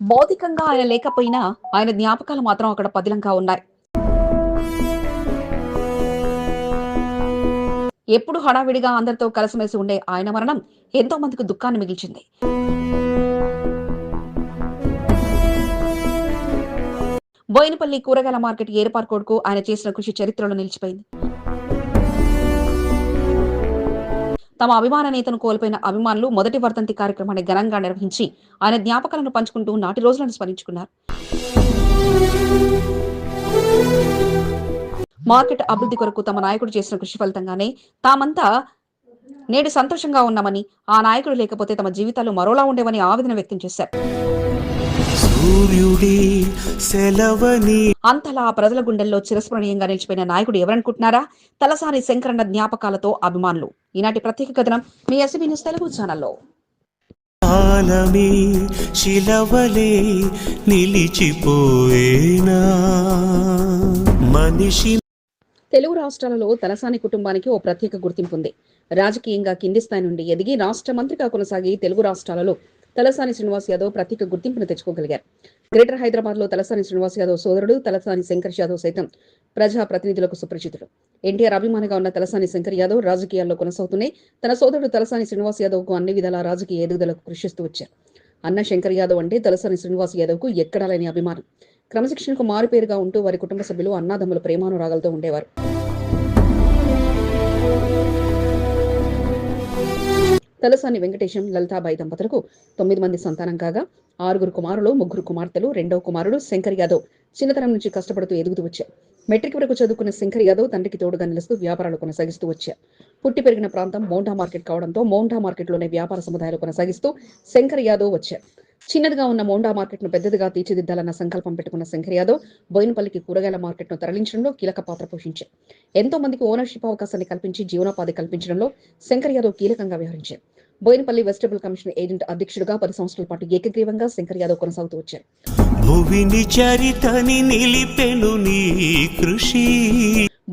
భౌతికంగా ఆయన లేకపోయినా ఆయన జ్ఞాపకాలు మాత్రం అక్కడ పదిలంగా ఉన్నాయి. ఎప్పుడు హడావిడిగా అందరితో కలిసిమెలిసి ఉండే ఆయన మరణం ఎంతో మందికి దుఃఖాన్ని మిగిల్చింది. బోయినపల్లి కూరగాయల మార్కెట్ ఏర్పాటు కొడుకు ఆయన చేసిన కృషి చరిత్రలో నిలిచిపోయింది. తమ అభిమాన నేతను కోల్పోయిన అభిమానులు మొదటి వర్ధంతి కార్యక్రమాన్ని ఘనంగా నిర్వహించి ఆయన జ్ఞాపకాలను పంచుకుంటూ నాటి రోజులను స్మరించుకున్నారు. మార్కెట్ అభివృద్ధి కొరకు తమ నాయకుడు చేసిన కృషి ఫలితంగానే తామంతా నేడు సంతోషంగా ఉన్నామని ఆ నాయకుడు లేకపోతే తమ జీవితాలు మరోలా ఉండేవని ఆవేదన వ్యక్తం చేశారు. సూర్యుడి సెలవని. అంతలా ప్రజల గుండెల్లో చిరస్మరణీయంగా నిలిచిపోయిన నాయకుడు ఎవరనుకుంటున్నారా? తలసాని శంకరన్న జ్ఞాపకాలతో అభిమానులు. ఈనాటి ప్రత్యేక కథనం మీ ఎస్బీ న్యూస్ తెలుగు ఛానల్లో. కాలమే శిలవలే నిలిచిపోయేనా? మనిషి తెలుగు రాష్ట్రాలలో తలసాని కుటుంబానికి ఓ ప్రత్యేక గుర్తింపు ఉంది. రాజకీయంగా కింది స్థాయి నుండి ఎదిగి రాష్ట్ర మంత్రిగా కొనసాగి తెలుగు రాష్ట్రాలలో తలసాని శ్రీనివాస్ యాదవ్ ప్రత్యేక గుర్తింపును తెచ్చుకోగలిగారు. గ్రేటర్ హైదరాబాద్లో తలసాని శ్రీనివాస్ యాదవ్ సోదరుడు తలసాని శంకర్ యాదవ్ సైతం ప్రజా ప్రతినిధులకు సుపరిచితుడు ఎన్టీఆర్ అభిమానిగా ఉన్న తలసాని శంకర్ యాదవ్ రాజకీయాల్లో కొనసాగుతూనే తన సోదరుడు తలసాని శ్రీనివాస్ యాదవ్కు అన్ని విధాల రాజకీయ ఎదుగుదలకు కృషిస్తూ వచ్చారు. అన్న శంకర్ యాదవ్ అంటే తలసాని శ్రీనివాస్ యాదవ్కు ఎక్కడా లేని అభిమానం. క్రమశిక్షణకు మారుపేరుగా ఉంటూ వారి కుటుంబ సభ్యులు అన్నాదమ్ముల ప్రేమానురాగాలతో ఉండేవారు. తలసాని వెంకటేశం లలితాబాయి దంపతులకు తొమ్మిది మంది సంతానం కాగా ఆరుగురు కుమారులు ముగ్గురు కుమార్తెలు రెండవ కుమారుడు శంకర్ యాదవ్. చిన్నతనం నుంచి కష్టపడుతూ ఎదుగుతూ వచ్చారు మెట్రిక్ వరకు చదువుకున్న శంకర్ యాదవ్ తండ్రికి తోడుగా నిలుస్తూ వ్యాపారాలు కొనసాగిస్తూ వచ్చారు పుట్టి పెరిగిన ప్రాంతం మౌంటా మార్కెట్ కావడంతో మౌంటా మార్కెట్లోనే వ్యాపార సముదాయాలు కొనసాగిస్తూ శంకర్ యాదవ్ వచ్చారు చిన్నదిగా ఉన్న మౌండా మార్కెట్ను పెద్దదిగా తీర్చిదిద్దాలన్న సంకల్పం పెట్టుకున్న శంకర్ యాదవ్ బోయినపల్లికి కూరగాయల మార్కెట్ను తరలించడంలో కీలక పాత్ర పోషించారు ఎంతో మందికి ఓనర్షిప్ అవకాశాన్ని కల్పించి జీవనోపాధి కల్పించడంలో శంకర్ యాదవ్ కీలకంగా వ్యవహరించారు బోయినపల్లి వెజిటబుల్ కమిషన్ ఏజెంట్ అధ్యక్షుడిగా పది సంవత్సరాల పాటు ఏకగ్రీవంగా శంకర్ యాదవ్ కొనసాగుతూ వచ్చారు. భువిని చరితని నిలిపెను నీ కృషి.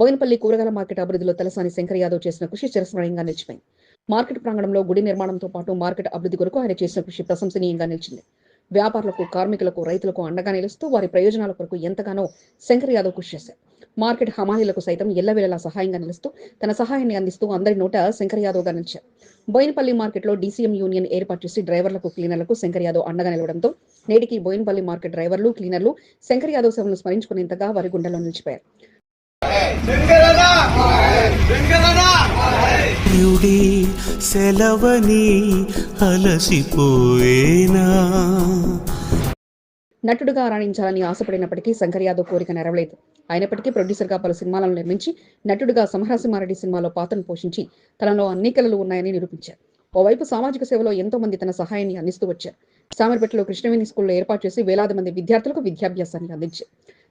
బోయినపల్లి కూరగాయల మార్కెట్ అభివృద్ధిలో తలసాని శంకర్ యాదవ్ చేసిన కృషి చిరస్మరణీయంగా నిలిచిపోయింది. మార్కెట్ ప్రాంగణంలో గుడి నిర్మాణంతో పాటు మార్కెట్ అభివృద్ధి కొరకు ఆయన చేసిన కృషి ప్రశంసనీయంగా నిలిచింది. వ్యాపారులకు కార్మికులకు రైతులకు అండగా నిలుస్తూ వారి ప్రయోజనాల కొరకు ఎంతగానో శంకర్ యాదవ్ కృషి చేశారు. మార్కెట్ హమాలీలకు సైతం ఎల్లవేళలా సహాయంగా నిలుస్తూ తన సహాయాన్ని అందిస్తూ అందరి నోట శంకర్ యాదవ్గా నిలిచారు. బోయినపల్లి మార్కెట్లో డీసీఎం యూనియన్ ఏర్పాటు చేసి డ్రైవర్లకు క్లీనర్లకు శంకర్ యాదవ్ అండగా నిలవడంతో నేటికి బోయినపల్లి మార్కెట్ డ్రైవర్లు క్లీనర్లు శంకర్ యాదవ్ సేవలను స్మరించుకునేంతగా వారి గుండెల్లో నిలిచిపోయారు. సూర్యుడి సెలవని అలసిపోయేనా? నటుడుగా రాణించాలని ఆశపడినప్పటికీ శంకర్ యాదవ్ కోరిక నెరవలేదు అయినప్పటికీ ప్రొడ్యూసర్గా పలు సినిమాలను నిర్మించి నటుడుగా సమరసింహారెడ్డి సినిమాలో పాత్రను పోషించి తనలో అన్ని కళలు ఉన్నాయని నిరూపించారు. ఓవైపు సామాజిక సేవలో ఎంతో మంది తన సహాయాన్ని అందిస్తూ వచ్చారు. సామర్పేటలో కృష్ణవేణి స్కూల్లో ఏర్పాటు చేసి వేలాది మంది విద్యార్థులకు విద్యాభ్యాసాన్ని అందించారు.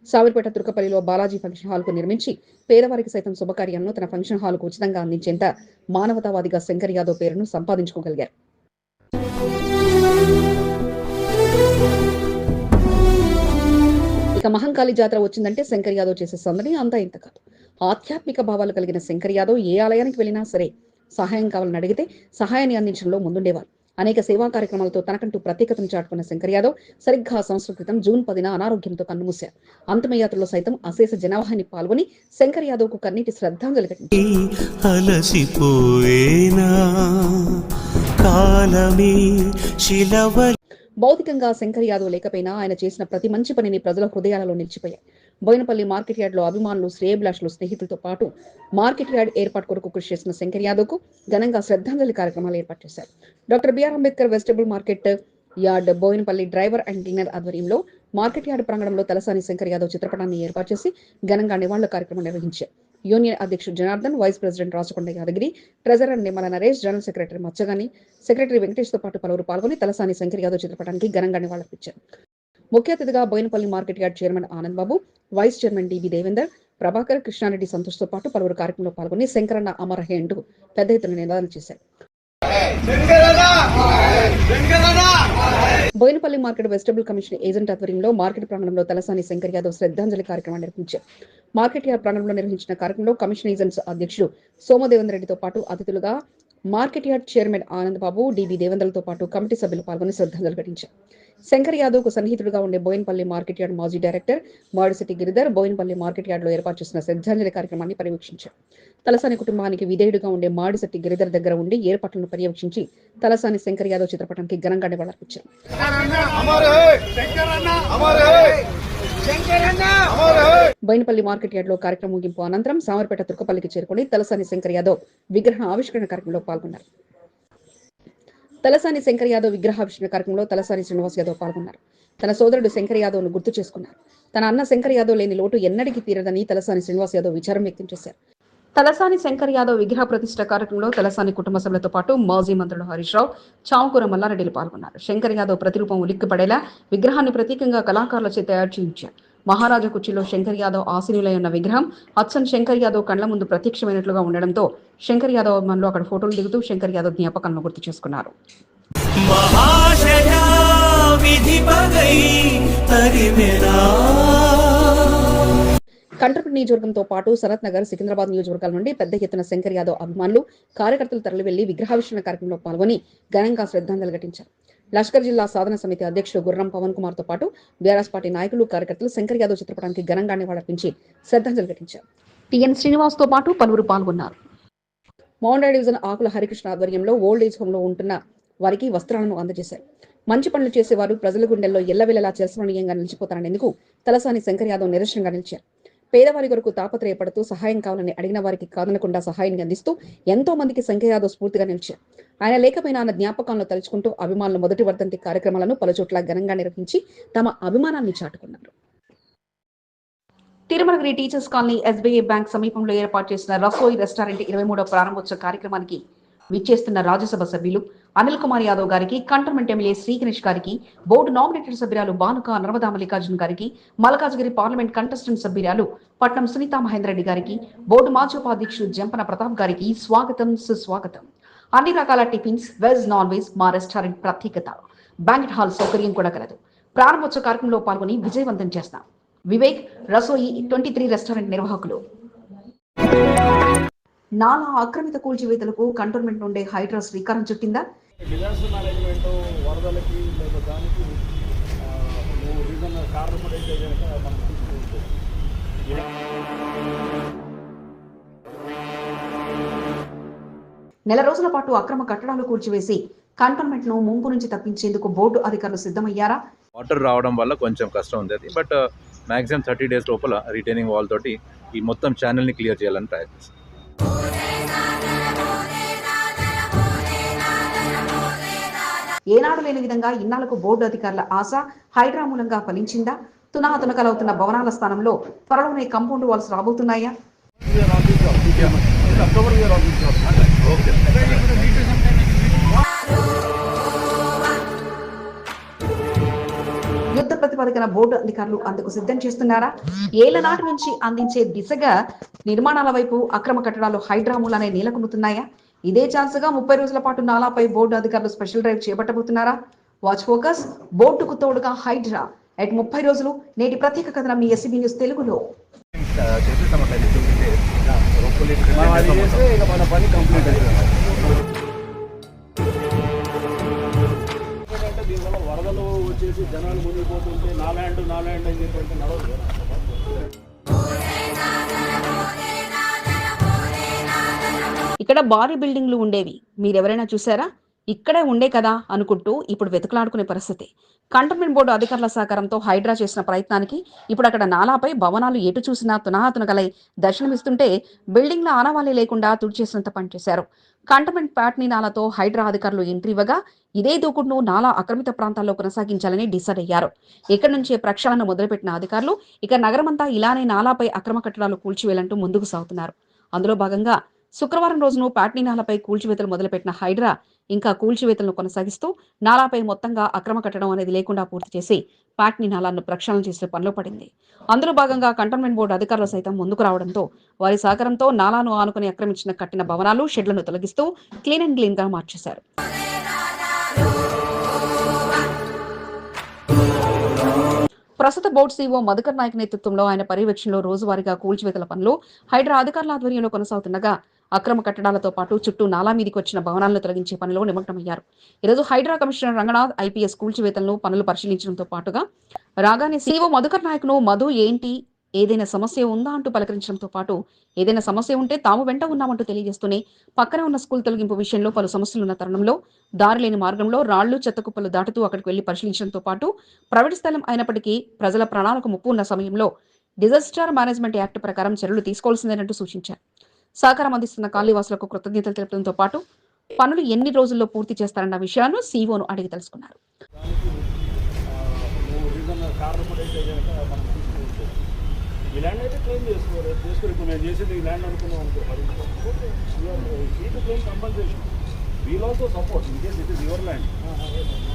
సామర్పేట తుర్కపల్లిలో బాలాజీ ఫంక్షన్ హాల్కు నిర్మించి పేదవారికి సైతం శుభకార్యాలను తన ఫంక్షన్ హాల్కు ఉచితంగా అందించేంత మానవతావాదిగా శంకర్ యాదవ్ పేరును సంపాదించుకోగలిగారు. ఇక మహంకాళి జాతర వచ్చిందంటే శంకర్ యాదవ్ చేసే సందడి అంతా ఇంత కాదు. ఆధ్యాత్మిక భావాలు కలిగిన శంకర్ యాదవ్ ఏ ఆలయానికి వెళ్ళినా సరే సహాయం కావాలని అడిగితే సహాయాన్ని అందించడంలో ముందుండేవారు. అనేక సేవా కార్యక్రమాలతో తనకంటూ ప్రత్యేకతను చాటుకున్న శంకర్ యాదవ్ సరిగ్గా సంవత్సరం క్రితం జూన్ పదిన అనారోగ్యంతో కన్నుమూశారు. అంతిమయాత్రలో సైతం అశేష జనాభాని పాల్గొని శంకర్ యాదవ్కు కన్నీటి శ్రద్ధాంజలి అలసిపోయేనా? కాలమే శిలవ భౌతికంగా శంకర్ యాదవ్ లేకపోయినా ఆయన చేసిన ప్రతి మంచి పనిని ప్రజల హృదయాలలో నిలిచిపోయాయి. బోయినపల్లి మార్కెట్ యార్డ్లో అభిమానులు శ్రేయభిలాషులు స్నేహితులతో పాటు మార్కెట్ యార్డ్ ఏర్పాటు కొరకు కృషి చేసిన శంకర్ యాదవ్కు ఘనంగా శ్రద్ధాంజలి కార్యక్రమాలు ఏర్పాటు చేశారు. Doctor BR Ambedkar vegetable market yard Boinpally driver and cleaner ఆధ్వర్యంలో మార్కెట్ యార్డ్ ప్రాంగణంలో తలసాని శంకర్ యాదవ్ చిత్రపటాన్ని ఏర్పాటు చేసి ఘనంగా నివాళుల కార్యక్రమం నిర్వహించారు. యూనియన్ అధ్యక్షుడు Janardhan vice president Rachakonda Yadagiri treasurer Nimmala Naresh general secretary Machagani secretary వెంకటేష్తో పాటు పలువురు పాల్గొని తలసాని శంకర్ యాదవ్ చిత్రపటానికి ఘనంగా నివాళులర్పించారు. ముఖ్య అతిథిగా Boinpally market yard chairman Anand Babu vice chairman DB Devender Prabhakar Krishna Reddy సంతోష్తో పాటు పలువురు కార్యక్రమంలో పాల్గొని శంకరన్న అమరహే పెద్ద ఎత్తున నినాదాలు చేశారు. Boinpally market vegetable commission agent ఆధ్వర్యంలో మార్కెట్ ప్రాంగణంలో తలసాని శంకర్ యాదవ్ శ్రద్ధాంజలి కార్యక్రమాన్ని నిర్వహించారు. మార్కెట్ యార్డ్ ప్రాంగణంలో నిర్వహించిన కార్యక్రమంలో కమిషన్ ఏజెంట్స్ అధ్యక్షుడు సోమదేవేంద్ర రెడ్డితో పాటు అతిథులుగా market yard chairman Anand Babu DB దేవేంద్రలతో పాటు కమిటీ సభ్యులు పాల్గొని శ్రద్ధాంజలి ఘటించారు. శంకర్ యాదవ్కు సన్నిహితుడుగా ఉండే బోయిన్పల్లి మార్కెట్ యార్డ్ మాజీ డైరెక్టర్ మాడిసిటీ గిరిధర్ బోయిన్పల్లి మార్కెట్ యార్డ్లో ఏర్పాటు చేసిన శ్రద్ధాంజలి కార్యక్రమాన్ని పర్యవేక్షించారు. తలసాని కుటుంబానికి విధేయుడుగా ఉండే మాడిశెట్టి గిరిధర్ దగ్గర ఉండి ఏర్పాట్లను పర్యవేక్షించి తలసాని శంకర్ యాదవ్ చిత్రపటానికి ఘనంగా నివాళులర్పించారు. బైనపల్లి మార్కెట్ యార్డ్లో కార్యక్రమం ముగింపు అనంతరం సామర్పేట తుర్కపల్లికి చేరుకుని తలసాని శంకర్ యాదవ్ విగ్రహ ఆవిష్కరణ కార్యక్రమంలో పాల్గొన్నారు. తలసాని శంకర్ యాదవ్ విగ్రహ ఆవిష్కరణ కార్యక్రమంలో తలసాని శ్రీనివాస్ యాదవ్ పాల్గొన్నారు. తన సోదరుడు శంకర్ యాదవ్ను గుర్తు చేసుకున్నారు. తన అన్న శంకర్ యాదవ్ లేని లోటు ఎన్నడికి తీరదని తలసాని శ్రీనివాస్ యాదవ్ విచారం వ్యక్తం చేశారు. తలసాని శంకర్ యాదవ్ విగ్రహ ప్రతిష్ట కార్యక్రమంలో తలసాని కుటుంబ సభ్యులతో పాటు మాజీ మంత్రులు హరీష్ రావు చావుకూర మల్లారెడ్డిలు పాల్గొన్నారు. శంకర్ యాదవ్ ప్రతిరూపం ఉలిక్కిపడేలా విగ్రహాన్ని ప్రతీకంగా కళాకారులచే తయారు చేయించారు. మహారాజా కుర్చీలో శంకర్ యాదవ్ ఆశీనులై ఉన్న విగ్రహం హత్సన్ శంకర్ యాదవ్ కండ్ల ముందు ప్రత్యక్షమైనట్లుగా ఉండడంతో శంకర్ యాదవ్ అభిమానులు అక్కడ ఫోటోలు దిగుతూ శంకర్ యాదవ్ జ్ఞాపకాలను గుర్తు చేసుకున్నారు. మహాశయా విధి పగై కంటపల్లి నియోజకవర్గంతో పాటు సనత్ నగర్ సికింద్రాబాద్ నియోజకవర్గాల నుండి పెద్ద ఎత్తున శంకర్ యాదవ్ అభిమానులు కార్యకర్తలు తరలి వెళ్ళి విగ్రహావిష్కరణ కార్యక్రమంలో పాల్గొని ఘనంగా శ్రద్ధాంజలి ఘటించారు. లష్కర్ జిల్లా సాధన సమితి అధ్యక్షుడు గుర్రం పవన్ కుమార్తో పాటు బీఆర్ఎస్ పార్టీ నాయకులు కార్యకర్తలు శంకర్ యాదవ్ చిత్రపటానికి ఘనంగా నివాళులర్పించి శ్రద్ధాంజలి ఘటించారు. టిఎన్ శ్రీనివాస్తో పాటు పలువురు పాల్గొన్నారు. మౌండా డివిజన్ ఆకుల హరికృష్ణ ఆధ్వర్యంలో ఓల్డ్ ఏజ్ హోమ్లో ఉంటున్న వారికి వస్త్రాలను అందజేశారు. మంచి పనులు చేసేవారు ప్రజల గుండెల్లో ఎల్లవెల్లలా చిరస్మరణీయంగా నిలిచిపోతారనేందుకు తలసాని శంకర్ యాదవ్ నిరసనగా నిలిచారు. పేదవారి కొరకు తాపత్రయపడుతూ సహాయం కావాలని అడిగిన వారికి కాదనకుండా సహాయాన్ని అందిస్తూ ఎంతో మందికి సంఖ్యయాదవ్ స్ఫూర్తిగా నిలిచారు. ఆయన లేకపోయినా ఆయన జ్ఞాపకాలను తలుచుకుంటూ అభిమానులు మొదటి వర్ధంతి కార్యక్రమాలను పలుచోట్ల ఘనంగా నిర్వహించి తమ అభిమానాన్ని చాటుకున్నారు. Tirumalagiri teachers colony SBI bank సమీపంలో ఏర్పాటు చేసిన రసోయి రెస్టారెంట్ ఇరవై మూడో ప్రారంభోత్సవ కార్యక్రమానికి విచ్చేస్తున్న రాజ్యసభ సభ్యులు అనిల్ కుమార్ యాదవ్ గారికి కంటోన్మెంట్ ఎమ్మెల్యే శ్రీగణేష్ గారికి బోర్డు నామినేటెడ్ సభ్యురాలు బానుక నర్మదా మల్లికార్జున్ గారికి మల్కాజ్గిరి పార్లమెంట్ కంటెస్టెంట్ సభ్యురాలు పట్నం సునీతా మహేందరెడ్డి గారికి బోర్డు మాజీ ఉపాధ్యక్షుడు జంపన ప్రతాప్ గారికి స్వాగతం సుస్వాగతం. అన్ని రకాల టిఫిన్స్ వెజ్ నాన్ వెజ్ మా రెస్టారెంట్ ప్రత్యేకత. బ్యాంకెట్ హాల్ సౌకర్యం కూడా కలదు. ప్రారంభోత్సవ కార్యక్రమంలో పాల్గొని విజయవంతం చేస్తాం. Vivek Rasoi twenty three restaurant నిర్వాహకులు. నాలా ఆక్రమిత కూల్చివేతలకు కంటోన్మెంట్ నుండే హైడ్రా శ్రీకారం చుట్టిందా? డిజాస్టర్ మేనేజ్మెంట్ వరదలకి లేదా దానికి ఆ, నువ్వు రీజన్ కారణపడైతే కనుక మనం తీసుకుంటే నెల రోజుల పాటు అక్రమ కట్టడాలు కూల్చివేసి కంటోన్మెంట్ను ముంపు నుంచి తప్పించేందుకు బోర్డు అధికారులు సిద్ధమయ్యారా? వాటర్ రావడం వల్ల కొంచెం కష్టం ఉంది అది బట్ మ్యాక్సిమం థర్టీ డేస్ లోపల రిటైనింగ్ వాల్ తోటి ఈ మొత్తం ఛానల్ని క్లియర్ చేయాలని ప్రయత్నిస్తాం. ఏనాడు లేని విధంగా ఇన్నాళ్ళకు బోర్డు అధికారుల ఆశ హైడ్రా మూలంగా ఫలించిందా? తునాతునకలవుతున్న భవనాల స్థానంలో త్వరలోనే కంపౌండ్ వాల్స్ రాబోతున్నాయా? యుద్ధ ప్రతిపాదికన బోర్డు అధికారులు అందుకు సిద్ధం చేస్తున్నారా? ఏళ్ళ నాటి నుంచి అందించే దిశగా నిర్మాణాల వైపు అక్రమ కట్టడాలు హైడ్రా మూలనే నీలకుముతున్నాయా ఇదే ఛాన్స్గా ముప్పై రోజుల పాటు నాలాపై బోర్డు అధికారులు స్పెషల్ డ్రైవ్ చేపట్టబోతున్నారా? వాచ్ ఫోకస్ బోర్డుకు తోడుగా హైడ్రా. ఎట్ ముప్పై రోజులు నేటి ప్రత్యేక కథనం మీ ఎస్సీబీ న్యూస్ తెలుగులో. వరదలు వచ్చేసి జనాలు మునిగిపోతుంటే నా ల్యాండ్ నా ల్యాండ్ అని చెప్పి నడవదు ఇక్కడ భారీ బిల్డింగ్లు ఉండేవి. మీరెవరైనా చూసారా ఇక్కడే ఉండే కదా అనుకుంటూ ఇప్పుడు వెతుకులాడుకునే పరిస్థితి. కంటోన్మెంట్ బోర్డు అధికారుల సహకారంతో హైడ్రా చేసిన ప్రయత్నానికి ఇప్పుడు అక్కడ నాలాపై భవనాలు ఎటు చూసినా తునాతునకలై దర్శనమిస్తుంటే బిల్డింగ్ల ఆనవాళి లేకుండా తుడిచేసినంత పనిచేశారు కంటోన్మెంట్ ప్యాట్నీ నాలాతో హైడ్రా అధికారులు ఎంట్రీ ఇవ్వగా ఇదే దూకుడును నాలా ఆక్రమిత ప్రాంతాల్లో కొనసాగించాలని డిసైడ్ అయ్యారు. ఇక్కడి నుంచే ప్రక్షాళన మొదలుపెట్టిన అధికారులు ఇక నగరమంతా ఇలానే నాలాపై అక్రమ కట్టడాలు కూల్చివేయాలంటూ ముందుకు సాగుతున్నారు. అందులో భాగంగా శుక్రవారం రోజును పాట్నీ నాలాపై కూల్చివేతలు మొదలుపెట్టిన హైడ్రా ఇంకా కూల్చివేతలను కొనసాగిస్తూ నాలాపై మొత్తంగా అక్రమ కట్టడం అనేది లేకుండా పూర్తి చేసి పాట్నీ నాలాను ప్రక్షాళన చేసే పనిలో పడింది. అందులో భాగంగా కంటోన్మెంట్ బోర్డు అధికారులు సైతం ముందుకు రావడంతో వారి సహకారంతో నాలాను ఆనుకుని ఆక్రమించిన కట్టిన భవనాలు షెడ్లను తొలగిస్తూ క్లీన్ అండ్ క్లీన్గా మార్చేశారు. ప్రస్తుత బోర్డు సీఓ మధుకర్ నాయక్ నేతృత్వంలో ఆయన పర్యవేక్షణలో రోజువారీగా కూల్చివేతల పనులు హైడ్రా అధికారుల ఆధ్వర్యంలో కొనసాగుతుండగా అక్రమ కట్టడాలతో పాటు చుట్టూ నాలా మీదికి వచ్చిన భవనాలను తొలగించే పనిలో నిమగ్నమయ్యారు. ఈరోజు హైడ్రా కమిషనర్ రంగనాథ్ ఐపీఎస్ కూల్చివేతలను పనులు పరిశీలించడంతో పాటుగా రాగానే సీఓ మధుకర్ నాయక్ను మధు ఏంటి? ఏదైనా సమస్య ఉందా? అంటూ పలకరించడంతో పాటు ఏదైనా సమస్య ఉంటే తాము వెంట ఉన్నామంటూ తెలియజేస్తూనే పక్కనే ఉన్న స్కూల్ తొలగింపు విషయంలో పలు సమస్యలున్న తరుణంలో దారి లేని మార్గంలో రాళ్ళు చెత్త కుప్పలు దాటుతూ అక్కడికి వెళ్ళి పరిశీలించడంతో పాటు ప్రైవేట్ స్థలం అయినప్పటికీ ప్రజల ప్రాణాలకు ముప్పు ఉన్న సమయంలో డిజాస్టర్ మేనేజ్మెంట్ యాక్ట్ ప్రకారం చర్యలు తీసుకోవాల్సిందేనంటూ సూచించారు. సహకారం అందిస్తున్న కాలనీవాసులకు కృతజ్ఞతలు తెలపడంతో పాటు పనులు ఎన్ని రోజుల్లో పూర్తి చేస్తారన్న విషయాలను సీఓను అడిగి తెలుసుకున్నారు దానికి ఈ ల్యాండ్ అయితే క్లెయిమ్ ఇప్పుడు మేము చేసేది ఈ ల్యాండ్ అనుకున్నాం అనుకో compensation we'll also support in case it is your land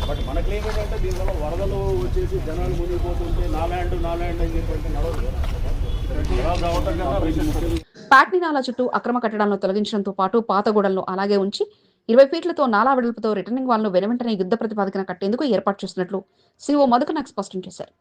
but మన క్లెయిమ్ ఏంటంటే దీనివల్ల వరదలు వచ్చేసి జనాలు మునిగిపోతుంటే నా ల్యాండ్ నా ల్యాండ్ అని చెప్పి నడవదు ప్యాట్ని నాలా చుట్టూ అక్రమ కట్టడాలను తొలగించడంతో పాటు పాత గోడలను అలాగే ఉంచి ఇరవై ఫీట్లతో నాలా వెడల్పుతో రిటర్నింగ్ వాళ్ళను వెనువెంటనే యుద్ధ ప్రతిపాదన కట్టేందుకు ఏర్పాటు చేస్తున్నట్లు సీఓ మధుకనాక్ స్పష్టం చేశారు.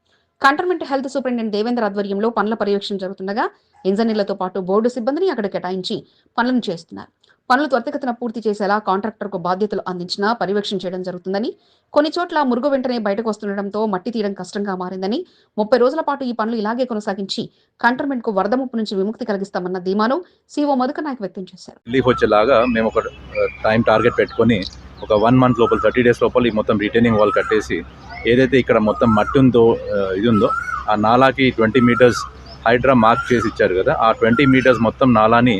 కంటోన్మెంట్ హెల్త్ సూపరింటెండెంట్ దేవేంద్ర ఆధ్వర్యంలో పనుల పర్యవేక్షణ జరుగుతుండగా ఇంజనీర్లతో పాటు బోర్డు సిబ్బందిని అక్కడ కేటాయించి పనులను చేస్తున్నారు. పనులు త్వరితగతిన పూర్తి చేసేలా కాంట్రాక్టర్కు బాధ్యతలు అందించినా పర్యవేక్షణ చేయడం జరుగుతుందని కొన్ని చోట్ల మురుగు వెంటనే బయటకు వస్తుండటంతో మట్టి తీయడం కష్టంగా మారిందని ముప్పై రోజుల పాటు ఈ పనులు ఇలాగే కొనసాగించి కంటోన్మెంట్కు వరద ముప్పు నుంచి విముక్తి కలిగిస్తామన్న ధీమాను సీఓ మధుకనాయక్ వ్యక్తం చేశారు. రిలీఫ్ వచ్చేలాగా మేము ఒక టైం టార్గెట్ పెట్టుకొని ఒక వన్ మంత్ లోపల థర్టీ డేస్ లోపల ఈ మొత్తం రిటైనింగ్ వాల్ కట్టేసి ఏదైతే ఇక్కడ మొత్తం మట్టి ఉందో ఇది ఉందో ఆ నాలాకి ట్వంటీ మీటర్స్ హైడ్రా మార్క్ చేసి ఇచ్చారు కదా ఆ ట్వంటీ మీటర్స్ మొత్తం నాలాని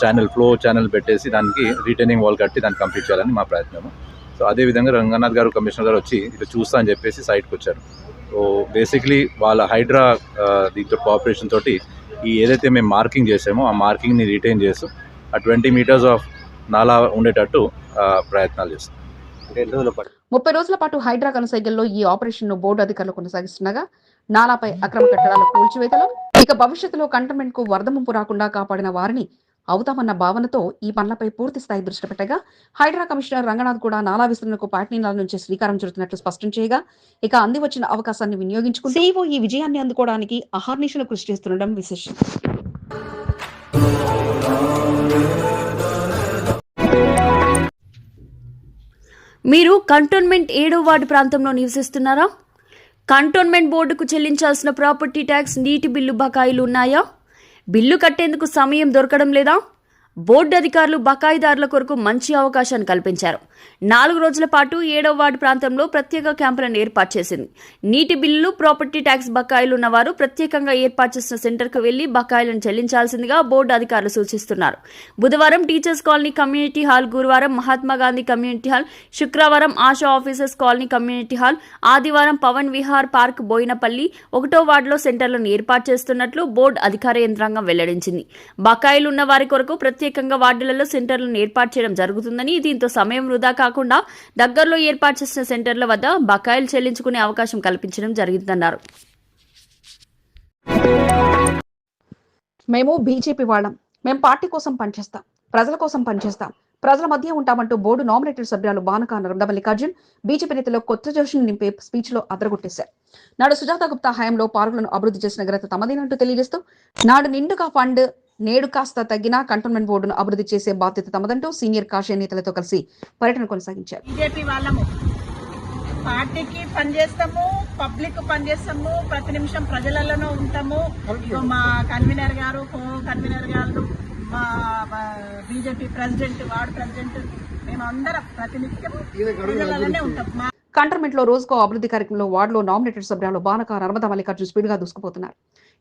ఛానల్ ఫ్లో ఛానల్ పెట్టేసి దానికి రిటైనింగ్ వాల్ కట్టి దాన్ని కంప్లీట్ చేయాలని మా ప్రయత్నము. సో అదేవిధంగా రంగనాథ్ గారు కమిషనర్ గారు వచ్చి ఇట్లా చూస్తా అని చెప్పేసి సైట్కి వచ్చారు. సో బేసిక్లీ వాళ్ళ హైడ్రా ఆ, దీంతో కోఆపరేషన్ తోటి ఈ ఏదైతే మేము మార్కింగ్ చేసామో ఆ మార్కింగ్ని రిటైన్ చేస్తూ ఆ ట్వంటీ మీటర్స్ ఆఫ్ నాలా ఉండేటట్టు ఆ, ప్రయత్నాలు చేస్తాం. ముప్పై రోజుల పాటు హైడ్రా కనసైగల్లో ఈ ఆపరేషన్ను బోర్డు అధికారులు కొనసాగిస్తుండగా నాలాపై అక్రమ కట్టడాల కూల్చివేతలో ఇక భవిష్యత్తులో కంటోన్మెంట్కు వరద ముంపు రాకుండా కాపాడిన వారిని అవుతామన్న భావనతో ఈ పనులపై పూర్తి స్థాయి దృష్టి పెట్టగా హైడ్రా కమిషనర్ రంగనాథ్ కూడా నాలా విస్తరణకు పాట్నీనాల నుంచి శ్రీకారం చుడుతున్నట్లు స్పష్టం చేయగా ఇక అంది వచ్చిన అవకాశాన్ని వినియోగించుకుని సీఈఓ ఈ విజయాన్ని అందుకోవడానికి అహర్నిశలు కృషి చేస్తుండడం విశేషం. మీరు కంటోన్మెంట్ ఏడో వార్డు ప్రాంతంలో నివసిస్తున్నారా? కంటోన్మెంట్ బోర్డుకు చెల్లించాల్సిన ప్రాపర్టీ ట్యాక్స్ నీటి బిల్లు బకాయిలు ఉన్నాయా? బిల్లు కట్టేందుకు సమయం దొరకడం లేదా? బోర్డు అధికారులు బకాయిదారుల కొరకు మంచి అవకాశాన్ని కల్పించారు. నాలుగు రోజుల పాటు ఏడవ వార్డు ప్రాంతంలో ప్రత్యేక క్యాంపులను ఏర్పాటు చేసింది. నీటి బిల్లులు ప్రాపర్టీ ట్యాక్స్ బకాయిలు ఉన్నవారు ప్రత్యేకంగా ఏర్పాటు చేసిన సెంటర్కు వెళ్ళి బకాయిలను చెల్లించాల్సిందిగా బోర్డు అధికారులు సూచిస్తున్నారు. బుధవారం టీచర్స్ కాలనీ కమ్యూనిటీ హాల్ గురువారం మహాత్మా గాంధీ కమ్యూనిటీ హాల్ శుక్రవారం Asha officers colony community hall ఆదివారం పవన్ విహార్ పార్క్ బోయినపల్లి ఒకటో వార్డులో సెంటర్లను ఏర్పాటు చేస్తున్నట్లు బోర్డు అధికార యంత్రాంగం వెల్లడించింది. బకాయిలు ఉన్న వారి కొరకు ప్రత్యేకంగా వార్డులలో సెంటర్లను ఏర్పాటు చేయడం జరుగుతుందని దీంతో సమయం వృధా కాకుండా దగ్గరలో ఏర్పాటు చేసిన సెంటర్ల వద్ద బకాయిలు చెల్లించుకునే అవకాశం కల్పించడం జరిగిందన్నారు. మేము బీజేపీ వాళ్ళం. మేము పార్టీ కోసం పనిచేస్తాం. ప్రజల కోసం పనిచేస్తాం. ప్రజల మధ్య ఉంటామంటూ బోర్డు నామినేటెడ్ సభ్యులు బానకా నర్మదా మల్లికార్జున్ బీజేపీ నేతలో కొత్త జోషిని నింపే స్పీచ్లో అదరగొట్టేశారు. నాడు సుజాత గుప్తా హయాంలో పార్కులను అభివృద్ధి చేసిన ఘనత తమదేనంటూ తెలియజేస్తూ నాడు నిండుగా ఫండ్ నేడు కాస్త తగ్గిన కంటోన్మెంట్ బోర్డును అభివృద్ధి చేసే బాధ్యత తమదంటూ సీనియర్ కాషాయ నేతలతో కలిసి పర్యటన కొనసాగించారు. బీజేపీ వాళ్ళము. పార్టీకి పనిచేస్తాము పబ్లిక్ పనిచేస్తాము ప్రతి నిమిషం ప్రజలలోనూ ఉంటాము. మా కన్వీనర్ గారు కో కన్వీనర్ గారు మా బీజేపీ ప్రెసిడెంట్ వార్డు ప్రెసిడెంట్ మేము అందరం ప్రతినిత్యం ప్రజలలోనే ఉంటాం. కంటర్మెంట్లో రోజుకో అభివృద్ధి కార్యక్రమంలో వార్డులో నామినేటెడ్ సభ్యులు బానక నర్మదా మల్లికార్జున స్పీడ్గా దూసుకుపోతున్నారు.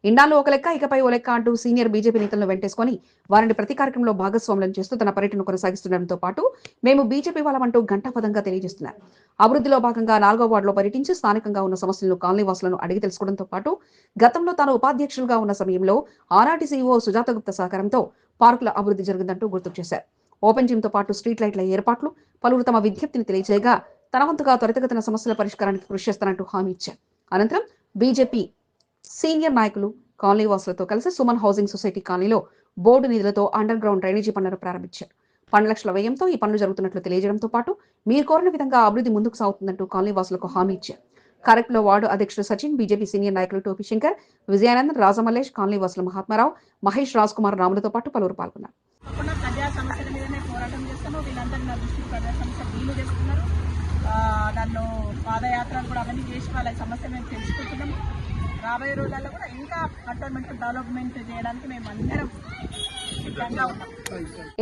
ఇండాలో ఒక లెక్క ఇకపై ఓ లెక్క అంటూ సీనియర్ బీజేపీ నేతలను వెంటేసుకొని వారిని ప్రతి కార్యక్రమంలో భాగస్వాములను చేస్తూ తన పర్యటన కొనసాగిస్తుండటంతో పాటు మేము బీజేపీ వాళ్ళమంటూ గంటాపదంగా తెలియజేస్తున్నారు. అభివృద్ధిలో భాగంగా నాలుగో వార్డులో పర్యటించి స్థానికంగా ఉన్న సమస్యలను కాలనీవాసులను అడిగి తెలుసుకోవడంతో పాటు గతంలో తాను ఉపాధ్యక్షులుగా ఉన్న సమయంలో ఆనాటి సీఈఓ సుజాత గుప్త సహకారంతో పార్కుల అభివృద్ధి జరిగిందంటూ గుర్తు చేశారు. ఓపెన్ జిమ్తో పాటు స్ట్రీట్ లైట్ల ఏర్పాట్లు పలువురు తమ విజ్ఞప్తిని తెలియజేయగా తన వంతుగా త్వరితగతిన సమస్యల పరిష్కారానికి కృషి చేస్తానంటూ హామీ ఇచ్చారు. అనంతరం బీజేపీ సీనియర్ నాయకులు కాలనీ వాసులతో కలిసి సుమన్ హౌసింగ్ సొసైటీ కాలనీలో బోర్డు నిధులతో అండర్ గ్రౌండ్ డ్రైనేజీ పనులను ప్రారంభించారు. పన్నెండు లక్షల వ్యయంతో ఈ పనులు జరుగుతున్నట్లు తెలియజేయడంతో పాటు మీరు కోరిన విధంగా అభివృద్ధి ముందుకు సాగుతుందంటూ కాలనీ వాసులకు హామీ ఇచ్చారు. కార్యక్రమంలో వార్డు అధ్యక్షుడు సచిన్ బీజేపీ సీనియర్ నాయకులు టోపీ శంకర్ విజయానంద్ రాజమల్లేష్ కాలనీ వాసుల మహాత్మారావు మహేష్ రాజ్ కుమార్ రాములతో పాటు పలువురు పాల్గొన్నారు తప్పకుండా ప్రజా సమస్యల మీదనే పోరాటం చేస్తాము వీళ్ళందరూ నా దృష్టికి ప్రజా సమస్య బిల్లు చేస్తున్నారు ఆ, నన్ను పాదయాత్రలు కూడా అవన్నీ చేసి వాళ్ళ సమస్య మేము తెలుసుకుంటున్నాము. రాబోయే రోజుల్లో కూడా ఇంకా కంటోన్మెంట్ డెవలప్మెంట్ చేయడానికి మేము అందరం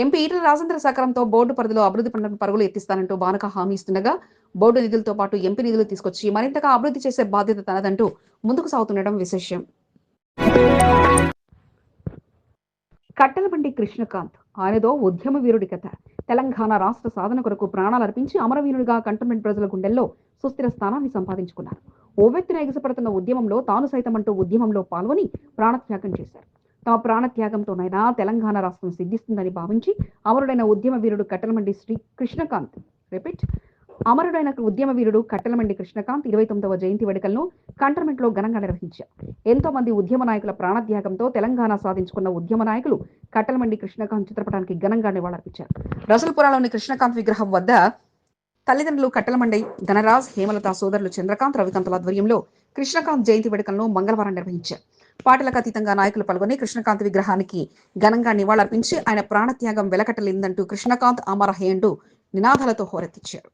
ఎంపీ ఈటల రాజేంద్ర సహకారంతో బోర్డు పరిధిలో అభివృద్ధి పనులను పరుగులు ఎత్తిస్తానంటూ బానక హామీ ఇస్తుండగా బోర్డు నిధులతో పాటు ఎంపీ నిధులు తీసుకొచ్చి మరింతగా అభివృద్ధి చేసే బాధ్యత తనదంటూ ముందుకు సాగుతుండడం విశేషం. కట్టలబండి కృష్ణకాంత్ ఆయనదో ఉద్యమ వీరుడి కథ. తెలంగాణ రాష్ట్ర సాధన కొరకు ప్రాణాలు అర్పించి అమరవీరుడిగా కంటోన్మెంట్ ప్రజల గుండెల్లో సుస్థిర స్థానాన్ని సంపాదించుకున్నారు. ఓ ఎగసపడుతున్న ఉద్యమంలో తాను సైతం అంటూ ఉద్యమంలో పాల్గొని ప్రాణత్యాగం చేశారు. తమ ప్రాణత్యాగంతోనైనా తెలంగాణ రాష్ట్రం సిద్ధిస్తుందని భావించి అమరుడైన ఉద్యమ వీరుడు కట్టలమండి శ్రీ కృష్ణకాంత్. రిపీట్. అమరుడైన ఉద్యమ వీరుడు కట్టెలమండి కృష్ణకాంత్ ఇరవై తొమ్మిదవ జయంతి వేడుకలను కంటర్మెంట్లో ఘనంగా నిర్వహించారు. ఎంతో మంది ఉద్యమ నాయకుల ప్రాణత్యాగంతో తెలంగాణ సాధించుకున్న ఉద్యమ నాయకులు కట్టెలమండి కృష్ణకాంత్ చిత్రపటానికి ఘనంగా నివాళులర్పించారు. రసల్పురాలోని కృష్ణకాంత్ విగ్రహం వద్ద తల్లిదండ్రులు కట్టెలమండి ధనరాజ్ హేమలత సోదరులు చంద్రకాంత్ రవికాంతల ఆధ్వర్యంలో కృష్ణకాంత్ జయంతి వేడుకలను మంగళవారం నిర్వహించారు. పాటలకు అతీతంగా నాయకులు పాల్గొని కృష్ణకాంత్ విగ్రహానికి ఘనంగా నివాళులర్పించి ఆయన ప్రాణత్యాగం వెలకట్టలేందంటూ కృష్ణకాంత్ అమర హేండు నినాదాలతో హోరెత్తించారు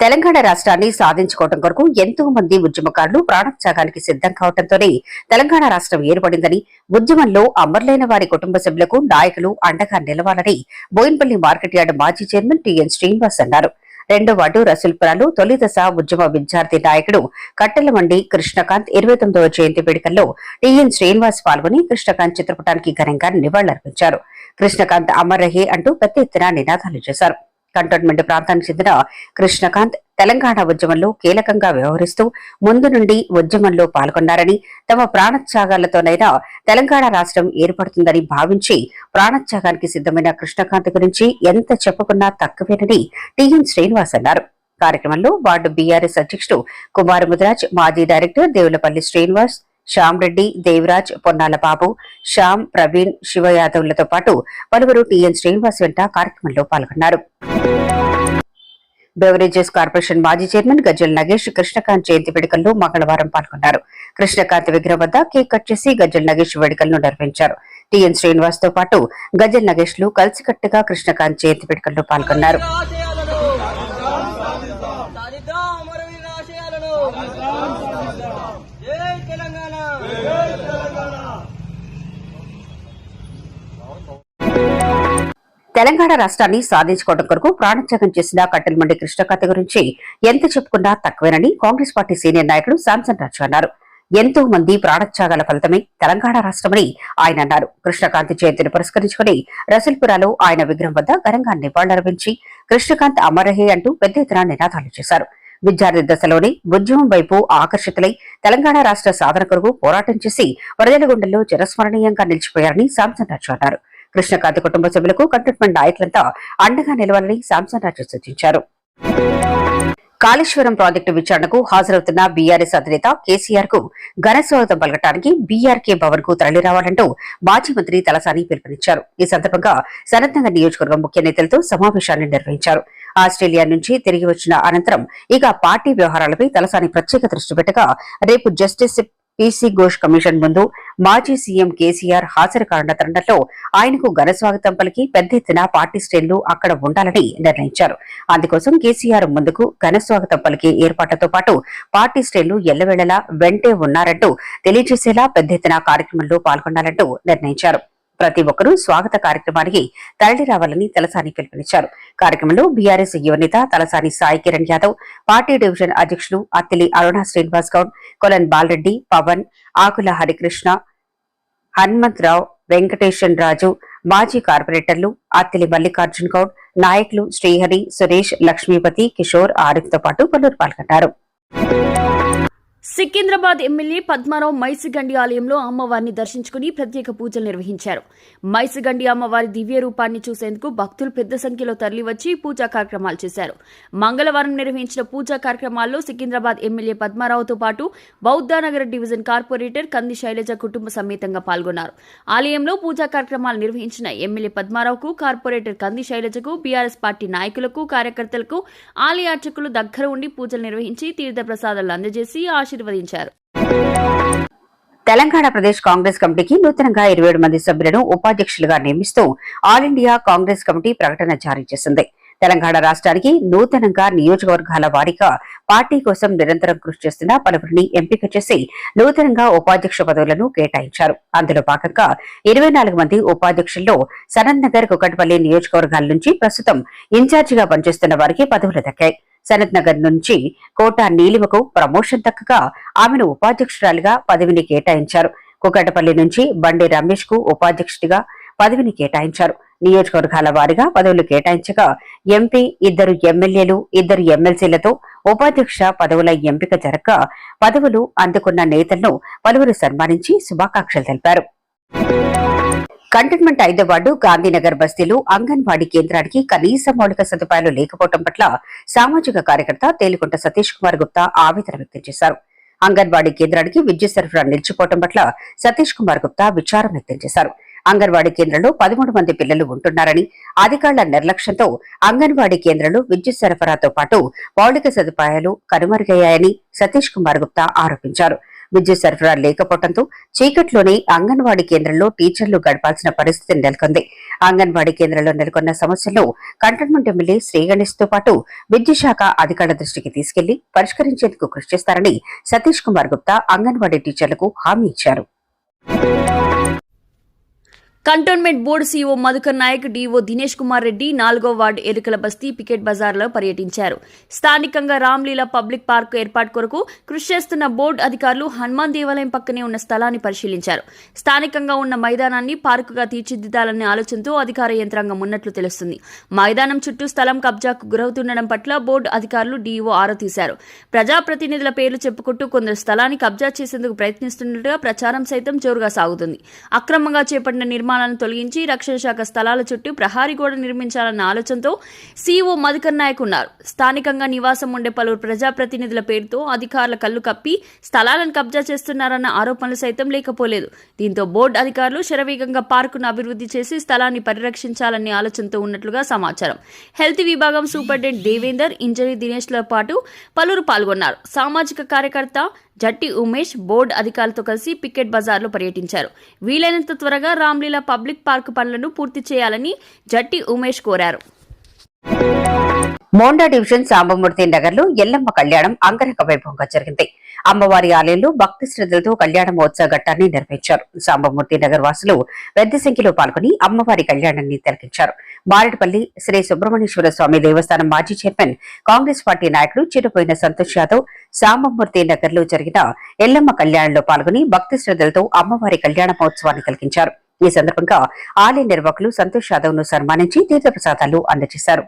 తెలంగాణ రాష్ట్రాన్ని సాధించుకోవడం కొరకు ఎంతో మంది ఉద్యమకారులు ప్రాణత్యాగానికి సిద్ధం కావడంతోనే తెలంగాణ రాష్ట్రం ఏర్పడిందని ఉద్యమంలో అమరులైన వారి కుటుంబ సభ్యులకు నాయకులు అండగా నిలవాలని బోయిన్పల్లి మార్కెట్ యార్డ్ మాజీ చైర్మన్ టిఎన్ శ్రీనివాస్ అన్నారు. రెండో వార్డు రసూల్పురాలో తొలి దశ ఉద్యమ విద్యార్థి నాయకుడు కట్టెలమండి కృష్ణకాంత్ ఇరవై తొమ్మిదవ జయంతి వేడుకల్లో టిఎన్ శ్రీనివాస్ పాల్గొని కృష్ణకాంత్ చిత్రపటానికి ఘనంగా నివాళులర్పించారు. కృష్ణకాంత్ అమర్ రహే అంటూ పెద్ద ఎత్తున నినాదాలు చేశారు. కంటోన్మెంట్ ప్రాంతానికి చెందిన కృష్ణకాంత్ తెలంగాణ ఉద్యమంలో కీలకంగా వ్యవహరిస్తూ ముందు నుండి ఉద్యమంలో పాల్గొన్నారని తమ ప్రాణత్యాగాలతోనైనా తెలంగాణ రాష్ట్రం ఏర్పడుతుందని భావించి ప్రాణత్యాగానికి సిద్ధమైన కృష్ణకాంత్ గురించి ఎంత చెప్పుకున్నా తక్కువేనని టిఎన్ శ్రీనివాస్ అన్నారు. కార్యక్రమంలో వార్డు బీఆర్ఎస్ అధ్యక్షుడు కుమార్ ముదిరాజ్ మాజీ డైరెక్టర్ దేవులపల్లి శ్రీనివాస్ శ్యామ్ రెడ్డి దేవరాజ్ పొన్నాల బాబు శ్యామ్ ప్రవీణ్ శివయాదవ్లతో పాటు పలువురు టిఎన్ శ్రీనివాస్ వెంట కార్యక్రమంలో పాల్గొన్నారు. బెవరేజెస్ కార్పొరేషన్ మాజీ చైర్మన్ గజ్జల్ నగేష్ కృష్ణకాంత్ జయంతి వేడుకల్లో మంగళవారం పాల్గొన్నారు. కృష్ణకాంత్ విగ్రహం వద్ద కేక్ కట్ చేసి గజ్జల్ నగేష్ వేడుకలను నిర్వహించారు. టిఎన్ శ్రీనివాస్తో పాటు గజ్జల్ నగేష్లు కలిసికట్టుగా కృష్ణకాంత్ జయంతి వేడుకల్లో పాల్గొన్నారు. సాధిద్దాం ఆశయాలను జై తెలంగాణ. తెలంగాణ రాష్ట్రాన్ని సాధించుకోవడం కొరకు ప్రాణత్యాగం చేసిన కట్టెలమండి కృష్ణకథ గురించి ఎంత చెప్పుకున్నా తక్కువేనని కాంగ్రెస్ పార్టీ సీనియర్ నాయకుడు శాంసన్ రాజు అన్నారు. ఎంతో మంది ప్రాణత్యాగాల ఫలితమే తెలంగాణ రాష్ట్రమని ఆయన అన్నారు. కృష్ణకాంత్ జయంతిని పురస్కరించుకుని రసల్పురాలో ఆయన విగ్రహం వద్ద ఘనంగా నివాళులర్పించి కృష్ణకాంత్ అమరహే అంటూ పెద్ద ఎత్తున నినాదాలు చేశారు. విద్యార్థి దశలోనే ఉద్యమం వైపు ఆకర్షితులై తెలంగాణ రాష్ట్ర సాధన కొరకు పోరాటం చేసి వరదల గుండెల్లో చిరస్మరణీయంగా నిలిచిపోయారని శాంసన్ రాజు అన్నారు. కృష్ణకాంత్ కుటుంబ సభ్యులకు కంటోన్మెంట్ నాయకులంతా అండగా నిలవాలని శాంసన్ రాజు సూచించారు. కాళేశ్వరం ప్రాజెక్టు విచారణకు హాజరవుతున్న బీఆర్ఎస్ అధినేత కేసీఆర్కు ఘన స్వాగతం పలకటానికి బీఆర్కే భవన్కు తరలిరావాలంటూ మాజీ మంత్రి తలసాని పిలుపునిచ్చారు. ఈ సందర్భంగా సనత్నగర్ నియోజకవర్గం ముఖ్య నేతలతో సమావేశాన్ని నిర్వహించారు. ఆస్ట్రేలియా నుంచి తిరిగి వచ్చిన అనంతరం ఇక పార్టీ వ్యవహారాలపై తలసాని ప్రత్యేక దృష్టి పెట్టగా రేపు జస్టిస్ పీసీ ఘోష్ కమిషన్ ముందు మాజీ సీఎం కేసీఆర్ హాజరు కానున్న తరుణంలో ఆయనకు ఘన స్వాగతం పలికి పెద్ద ఎత్తున పార్టీ శ్రేణులు అక్కడ ఉండాలని నిర్ణయించారు. అందుకోసం కేసీఆర్ ముందుకు ఘన స్వాగతం పలికే ఏర్పాట్లతో పాటు పార్టీ శ్రేణులు ఎల్లవేళలా వెంటే ఉన్నారంటూ తెలియజేసేలా పెద్ద ఎత్తున కార్యక్రమంలో పాల్గొనాలంటూ నిర్ణయించారు. ప్రతి ఒక్కరూ స్వాగత కార్యక్రమానికి తరలి రావాలని తలసాని పిలుపునిచ్చారు. కార్యక్రమంలో బీఆర్ఎస్ యువనేత తలసాని సాయి కిరణ్ యాదవ్ పార్టీ డివిజన్ అధ్యక్షులు అత్తిలి అరుణ శ్రీనివాస్ గౌడ్ కొలన్ బాలరెడ్డి పవన్ ఆకుల హరికృష్ణ హనుమంతరావు వెంకటేశన్ రాజు మాజీ కార్పొరేటర్లు అత్తిలి మల్లికార్జున్ గౌడ్ నాయకులు శ్రీహరి సురేష్ లక్ష్మీపతి కిషోర్ ఆరిఫ్తో పాటు పలువురు పాల్గొన్నారు. సికింద్రాబాద్ ఎమ్మెల్యే పద్మారావు మైసిగండి ఆలయంలో అమ్మవారిని దర్శించుకుని ప్రత్యేక పూజలు నిర్వహించారు. మైసిగండి అమ్మవారి దివ్య రూపాన్ని చూసేందుకు భక్తులు పెద్ద సంఖ్యలో తరలివచ్చి పూజా కార్యక్రమాలు చేశారు. మంగళవారం నిర్వహించిన పూజా కార్యక్రమాల్లో సికింద్రాబాద్ ఎమ్మెల్యే పద్మారావుతో పాటు బౌద్ధానగర్ డివిజన్ కార్పొరేటర్ కంది శైలజ కుటుంబ సమేతంగా పాల్గొన్నారు. ఆలయంలో పూజా కార్యక్రమాలు నిర్వహించిన ఎమ్మెల్యే పద్మారావుకు కార్పొరేటర్ కంది శైలజకు బీఆర్ఎస్ పార్టీ నాయకులకు కార్యకర్తలకు ఆలయ అర్చకులు దగ్గర ఉండి పూజలు నిర్వహించి తీర్థ ప్రసాదాలు అందజేసి ఆశీర్వదించారు. తెలంగాణ ప్రదేశ్ కాంగ్రెస్ కమిటీకి నూతనంగా ఇరవై ఏడు మంది సభ్యులను ఉపాధ్యక్షులుగా నియమిస్తూ ఆల్ ఇండియా కాంగ్రెస్ కమిటీ ప్రకటన జారీ చేసింది. తెలంగాణ రాష్ట్రానికి నూతనంగా నియోజకవర్గాల వారీగా పార్టీ కోసం నిరంతరం కృషి చేస్తున్న పలువురిని ఎంపిక చేసి నూతనంగా ఉపాధ్యక్ష పదవులను కేటాయించారు. అందులో భాగంగా ఇరవై నాలుగు మంది ఉపాధ్యక్షుల్లో సనత్ నగర్ కుకట్పల్లి నియోజకవర్గాల నుంచి ప్రస్తుతం ఇన్ఛార్జిగా పనిచేస్తున్న వారికి పదవులు దక్కాయి. సనత్ నగర్ నుంచి కోట నీలిమకు ప్రమోషన్ దక్కగా ఆమెను ఉపాధ్యక్షురాలిగా పదవిని కేటాయించారు. కుకటపల్లి నుంచి బండి రమేష్కు ఉపాధ్యక్షుడిగా పదవిని కేటాయించారు. నియోజకవర్గాల వారీగా పదవులు కేటాయించగా ఎంపీ ఇద్దరు ఎమ్మెల్యేలు ఇద్దరు ఎమ్మెల్సీలతో ఉపాధ్యక్ష పదవుల ఎంపిక జరగ పదవులు అందుకున్న నేతలను పలువురు సన్మానించి శుభాకాంక్షలు తెలిపారు. కంటైన్మెంట్ ఐదో వార్డు గాంధీనగర్ బస్తీలో అంగన్వాడీ కేంద్రానికి కనీస మౌలిక సదుపాయాలు లేకపోవడం పట్ల సామాజిక కార్యకర్త తేలికొంట సతీష్ కుమార్ గుప్తా ఆవేదన వ్యక్తం చేశారు. అంగన్వాడీ కేంద్రానికి విద్యుత్ సరఫరా నిలిచిపోవడం పట్ల సతీష్ కుమార్ గుప్తా విచారం వ్యక్తం చేశారు. అంగన్వాడీ కేంద్రంలో పదమూడు మంది పిల్లలు ఉంటున్నారని అధికారుల నిర్లక్ష్యంతో అంగన్వాడీ కేంద్రంలో విద్యుత్ సరఫరాతో పాటు మౌలిక సదుపాయాలు కనుమరుగయ్యాయని సతీష్ కుమార్ గుప్తా ఆరోపించారు. విద్యుత్ సరఫరా లేకపోవడంతో చీకట్లోనే అంగన్వాడీ కేంద్రంలో టీచర్లు గడపాల్సిన పరిస్థితి నెలకొంది. అంగన్వాడీ కేంద్రంలో నెలకొన్న సమస్యలను కంటోన్మెంట్ ఎమ్మెల్యే శ్రీగణేష్తో పాటు విద్యుత్ శాఖ అధికారుల దృష్టికి తీసుకెళ్ళి పరిష్కరించేందుకు కృషి చేస్తారని సతీష్ కుమార్ గుప్తా అంగన్వాడీ టీచర్లకు హామీ ఇచ్చారు. Cantonment board CO Madhukar Naik DO Dinesh Kumar Reddy నాలుగో వార్డు ఎరుకల బస్తీ పికెట్ బజార్లో పర్యటించారు. స్థానికంగా రామ్లీలా పబ్లిక్ పార్క్ ఏర్పాటు కొరకు కృషి చేస్తున్న బోర్డు అధికారులు హనుమాన్ దేవాలయం పక్కనే ఉన్న స్థలాన్ని పరిశీలించారు. స్థానికంగా ఉన్న మైదానాన్ని పార్కుగా తీర్చిదిద్దాలనే ఆలోచనతో అధికార యంత్రాంగం ఉన్నట్లు తెలుస్తుంది. మైదానం చుట్టూ స్థలం కబ్జాకు గురవుతుండడం పట్ల బోర్డు అధికారులు డీఓ ఆరా తీశారు. ప్రజాప్రతినిధుల పేర్లు చెప్పుకుంటూ కొందరు స్థలాన్ని కబ్జా చేసేందుకు ప్రయత్నిస్తున్నట్టుగా ప్రచారం సైతం జోరుగా సాగుతుంది. అక్రమంగా చేపట్టిన నిర్మాణం నిర్మాణాలను తొలగించి రక్షణ శాఖ స్థలాల చుట్టూ ప్రహారీ గోడ నిర్మించాలన్న ఆలోచనతో సీఓ మధుకర్ నాయక్ ఉన్నారు. స్థానికంగా నివాసం ఉండే పలువురు ప్రజాప్రతినిధుల పేరుతో అధికారుల కళ్ళు కప్పి స్థలాలను కబ్జా చేస్తున్నారన్న ఆరోపణలు సైతం లేకపోలేదు. దీంతో బోర్డు అధికారులు శరవేగంగా పార్కును అభివృద్ధి చేసి స్థలాన్ని పరిరక్షించాలనే ఆలోచనతో ఉన్నట్లుగా సమాచారం. హెల్త్ విభాగం సూపరింటెండెంట్ దేవేందర్ ఇంజరీ దినేష్ల పాటు పలువురు పాల్గొన్నారు. సామాజిక కార్యకర్త జట్టి ఉమేష్ బోర్డు అధికారులతో కలిసి పికెట్ బజార్లో పర్యటించారు. వీలైనంత త్వరగా రామ్లీలా పబ్లిక్ పార్క్ పనులను పూర్తి చేయాలని జట్టి ఉమేష్ కోరారు. మోండా డివిజన్ సాంబమూర్తి నగర్లో ఎల్లమ్మ కళ్యాణం అంగరంగ వైభవంగా జరిగింది. అమ్మవారి ఆలయంలో భక్తి శ్రద్ధలతో కళ్యాణ మహోత్సవ ఘట్టాన్ని నిర్వహించారు. సాంబమూర్తి నగర్ వాసులు పెద్ద సంఖ్యలో పాల్గొని అమ్మవారి కళ్యాణాన్ని తిలకించారు. మారేడుపల్లి శ్రీ సుబ్రహ్మణ్యేశ్వర స్వామి దేవస్థానం మాజీ చైర్మన్ కాంగ్రెస్ పార్టీ నాయకుడు చిరుపోయిన సంతోష్ యాదవ్ సాంబమూర్తి నగర్లో జరిగిన ఎల్లమ్మ కళ్యాణంలో పాల్గొని భక్తి శ్రద్ధలతో అమ్మవారి కళ్యాణ మహోత్సవాన్ని తిలకించారు. ఈ సందర్భంగా ఆలయ నిర్వాహకులు సంతోష్ యాదవ్ను సన్మానించి తీర్థప్రసాదాలు అందజేశారు.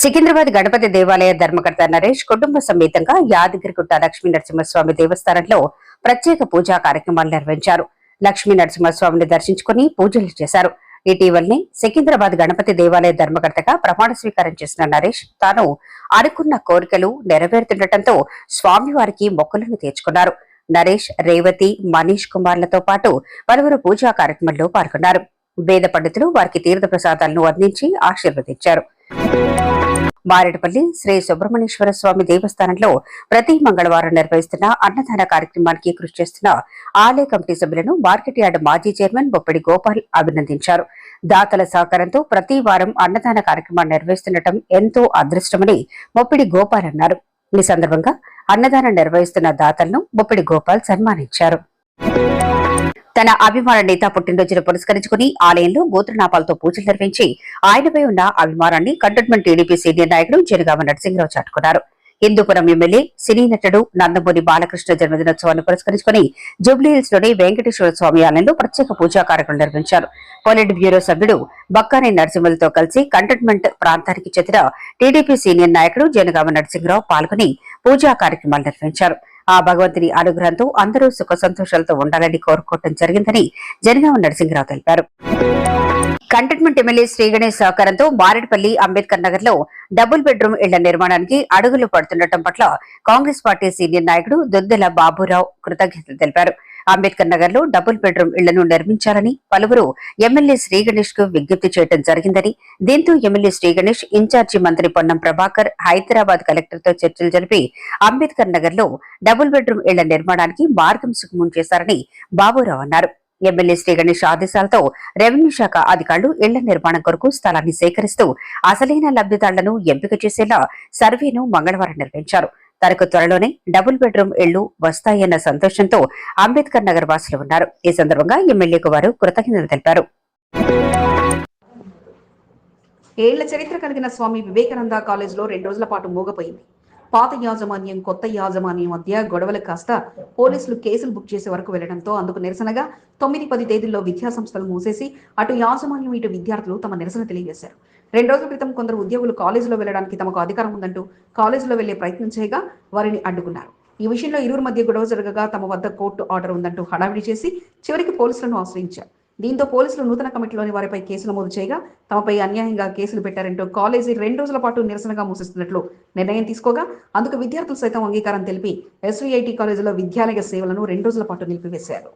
సికింద్రాబాద్ గణపతి దేవాలయ ధర్మకర్త నరేష్ కుటుంబ సమేతంగా యాదగిరిగుట్ట లక్ష్మీ నరసింహస్వామి దేవస్థానంలో ప్రత్యేక పూజా కార్యక్రమాలు నిర్వహించారు. లక్ష్మీ నరసింహస్వామిని దర్శించుకుని పూజలు చేశారు. ఇటీవలనే సికింద్రాబాద్ గణపతి దేవాలయ ధర్మకర్తగా ప్రమాణ స్వీకారం చేసిన నరేష్ తాను అనుకున్న కోరికలు నెరవేరుతుండటంతో స్వామివారికి మొక్కులను తీర్చుకున్నారు. నరేష్ రేవతి మనీష్ కుమార్లతో పాటు పలువురు పూజా కార్యక్రమంలో పాల్గొన్నారు. వేద పండితులు వారికి తీర్థ ప్రసాదాలను అందించి ఆశీర్వదించారు. మారేడుపల్లి శ్రీ సుబ్రహ్మణ్యేశ్వర స్వామి దేవస్థానంలో ప్రతి మంగళవారం నిర్వహిస్తున్న అన్నదాన కార్యక్రమానికి కృషి చేస్తున్న ఆలయ కమిటీ సభ్యులను మార్కెట్ యార్డ్ మాజీ చైర్మన్ బొప్పడి గోపాల్ అభినందించారు. దాతల సహకారంతో ప్రతి వారం అన్నదాన కార్యక్రమాన్ని నిర్వహిస్తుండటం ఎంతో అదృష్టమని బొప్పిడి గోపాల్ అన్నారు. ఈ సందర్భంగా అన్నదానం నిర్వహిస్తున్న దాతలను బొప్పిడి గోపాల్ సన్మానించారు. తన అభిమాన నేత పుట్టినరోజును పురస్కరించుకుని ఆలయంలో గోత్రనాపాలతో పూజలు నిర్వహించి ఆయనపై ఉన్న అభిమానాన్ని కంటోన్మెంట్ టీడీపీ సీనియర్ నాయకుడు జనగామ నరసింహరావు చాటుకున్నారు. హిందూపురం ఎమ్మెల్యే సినీ నటుడు నందమూరి బాలకృష్ణ జన్మదినోత్సవాన్ని పురస్కరించుకుని జూబ్లీహిల్స్లోని వెంకటేశ్వర స్వామి ఆలయంలో ప్రత్యేక పూజా కార్యక్రమం నిర్వహించారు. పొలిట్ బ్యూరో సభ్యుడు బక్కాని నరసింహులతో కలిసి కంటోన్మెంట్ ప్రాంతానికి చెందిన టీడీపీ సీనియర్ నాయకుడు జనగామ నరసింహరావు పాల్గొని పూజా కార్యక్రమాలు నిర్వహించారు. ఆ భగవంతుని అనుగ్రహంతో అందరూ సుఖ సంతోషాలతో ఉండాలని కోరుకోవటం జరిగిందని జనగామ నరసింహరావు తెలిపారు. కంటోన్మెంట్ ఎమ్మెల్యే శ్రీ గణేష్ సహకారంతో మారేడుపల్లి అంబేద్కర్ నగర్లో డబుల్ బెడ్రూమ్ ఇళ్ళ నిర్మాణానికి అడుగులు పడుతుండటం పట్ల కాంగ్రెస్ పార్టీ సీనియర్ నాయకుడు దుద్దెల బాబురావు కృతజ్ఞతలు తెలిపారు. అంబేద్కర్ నగర్లో డబుల్ బెడ్రూమ్ ఇళ్ళను నిర్మించాలని పలువురు ఎమ్మెల్యే శ్రీ గణేష్కు విజ్ఞప్తి చేయడం జరిగిందని దీంతో ఎమ్మెల్యే శ్రీ గణేష్ ఇన్ఛార్జి మంత్రి పొన్నం ప్రభాకర్ హైదరాబాద్ కలెక్టర్తో చర్చలు జరిపి అంబేద్కర్ నగర్లో డబుల్ బెడ్రూమ్ ఇళ్ళ నిర్మాణానికి మార్గం సుగమం చేశారని బాబురావు అన్నారు. ఎమ్మెల్యే శ్రీ గణేష్ ఆదేశాలతో రెవెన్యూ శాఖ అధికారులు ఇళ్ళ నిర్మాణం కొరకు స్థలాన్ని సేకరిస్తూ అసలైన లబ్ధిదారులను ఎంపిక చేసేలా సర్వేను మంగళవారం నిర్వహించారు. తనకు త్వరలోనే డబుల్ బెడ్రూమ్ ఇళ్ళు వస్తాయన్న సంతోషంతో అంబేద్కర్ నగర్ వాసులు ఉన్నారు. ఈ సందర్భంగా ఎమ్మెల్యేకు వారు కృతజ్ఞతలు తెలిపారు. ఏళ్ళ చరిత్ర కలిగిన స్వామి వివేకానంద కాలేజీలో రెండు రోజుల పాటు మూగపోయింది. పాత యాజమాన్యం కొత్త యాజమాన్యం మధ్య గొడవలు కాస్త పోలీసులు కేసులు బుక్ చేసే వరకు వెళ్ళడంతో అందుకు నిరసనగా తొమ్మిది పది తేదీల్లో విద్యాసంస్థలు మూసేసి అటు యాజమాన్యం ఇటు విద్యార్థులు తమ నిరసన తెలియజేశారు. రెండు రోజుల క్రితం కొందరు ఉద్యోగులు కాలేజీలో వెళ్ళడానికి తమకు అధికారం ఉందంటూ కాలేజీలో వెళ్ళే ప్రయత్నం చేయగా వారిని అడ్డుకున్నారు. ఈ విషయంలో ఇరువురు మధ్య గొడవ జరగగా తమ వద్ద కోర్టు ఆర్డర్ ఉందంటూ హడావిడి చేసి చివరికి పోలీసులను ఆశ్రయించారు. దీంతో పోలీసులు నూతన కమిటీలోని వారిపై కేసు నమోదు చేయగా తమపై అన్యాయంగా కేసులు పెట్టారంటూ కాలేజీ రెండు రోజుల పాటు నిరసనగా మూసిస్తున్నట్లు నిర్ణయం తీసుకోగా అందుకు విద్యార్థులు సైతం అంగీకారం తెలిపి ఎస్వీఐటి కాలేజీలో విద్యాలయ సేవలను రెండు రోజుల పాటు నిలిపివేశారు.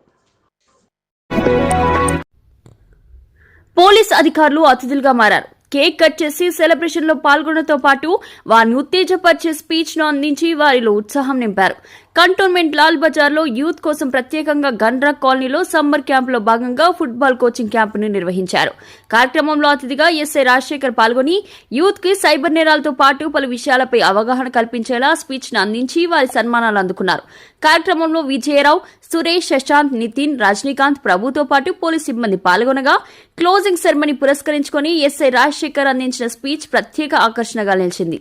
పోలీస్ అధికారులు అతిథులుగా మారారు. కేక్ కట్ చేసి సెలబ్రేషన్లో పాల్గొనడంతో పాటు వారిని ఉత్తేజపరిచే స్పీచ్ను అందించి వారిలో ఉత్సాహం నింపారు. కంటోన్మెంట్ లాల్ బజార్లో యూత్ కోసం ప్రత్యేకంగా గండ్రా కాలనీలో సమ్మర్ క్యాంప్లో భాగంగా ఫుట్బాల్ కోచింగ్ క్యాంపును నిర్వహించారు. కార్యక్రమంలో అతిథిగా ఎస్ఐ రాజశేఖర్ పాల్గొని యూత్కి సైబర్ నేరాలతో పాటు పలు విషయాలపై అవగాహన కల్పించేలా స్పీచ్ను అందించి వారి సన్మానాలు అందుకున్నారు. కార్యక్రమంలో విజయరావు సురేష్ శశాంత్ నితిన్ రజనీకాంత్ ప్రభుతో పాటు పోలీస్ సిబ్బంది పాల్గొనగా క్లోజింగ్ సెరమనీ పురస్కరించుకొని ఎస్ఐ రాజశేఖర్ అందించిన స్పీచ్ ప్రత్యేక ఆకర్షణగా నిలిచింది.